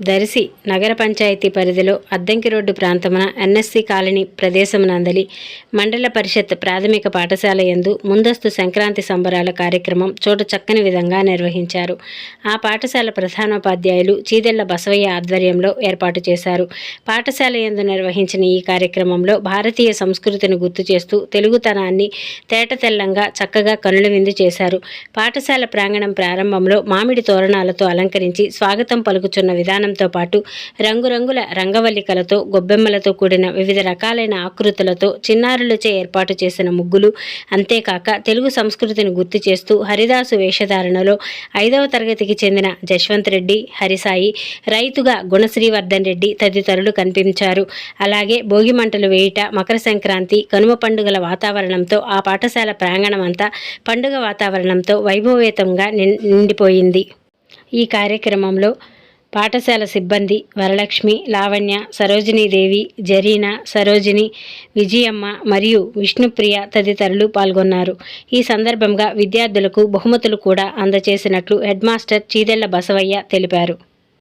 దర్శి నగర పంచాయతీ పరిధిలో అద్దంకి రోడ్డు ప్రాంతమున ఎన్ఎస్సి కాలనీ ప్రదేశమునందలి మండల పరిషత్ ప్రాథమిక పాఠశాల యందు ముందస్తు సంక్రాంతి సంబరాల కార్యక్రమం చోటు చక్కని విధంగా నిర్వహించారు. ఆ పాఠశాల ప్రధానోపాధ్యాయులు చీదెళ్ళ బసవయ్య ఆధ్వర్యంలో ఏర్పాటు చేశారు. పాఠశాల యందు నిర్వహించిన ఈ కార్యక్రమంలో భారతీయ సంస్కృతిని గుర్తు చేస్తూ తెలుగుతనాన్ని తేటతెల్లంగా చక్కగా కనుల విందు చేశారు. పాఠశాల ప్రాంగణం ప్రారంభంలో మామిడి తోరణాలతో అలంకరించి స్వాగతం పలుకుచున్న విధానం విధానంతో పాటు రంగురంగుల రంగవల్లికలతో గొబ్బెమ్మలతో కూడిన వివిధ రకాలైన ఆకృతులతో చిన్నారులచే ఏర్పాటు చేసిన ముగ్గులు. అంతేకాక తెలుగు సంస్కృతిని గుర్తు చేస్తూ హరిదాసు వేషధారణలో ఐదవ తరగతికి చెందిన జశ్వంత్ రెడ్డి హరిసాయి రైతుగా గుణశ్రీవర్ధన్ రెడ్డి తదితరులు కనిపించారు. అలాగే భోగి మంటలు వేయుట మకర సంక్రాంతి కనుమ పండుగల వాతావరణంతో ఆ పాఠశాల ప్రాంగణం అంతా పండుగ వాతావరణంతో వైభవేతంగా నిం- నిండిపోయింది. ఈ కార్యక్రమంలో పాఠశాల సిబ్బంది వరలక్ష్మి లావణ్య సరోజినీదేవి జరీనా సరోజిని విజయమ్మ మరియు విష్ణుప్రియ తదితరులు పాల్గొన్నారు. ఈ సందర్భంగా విద్యార్థులకు బహుమతులు కూడా అందజేసినట్లు హెడ్ మాస్టర్ చీదెళ్ళ బసవయ్య తెలిపారు.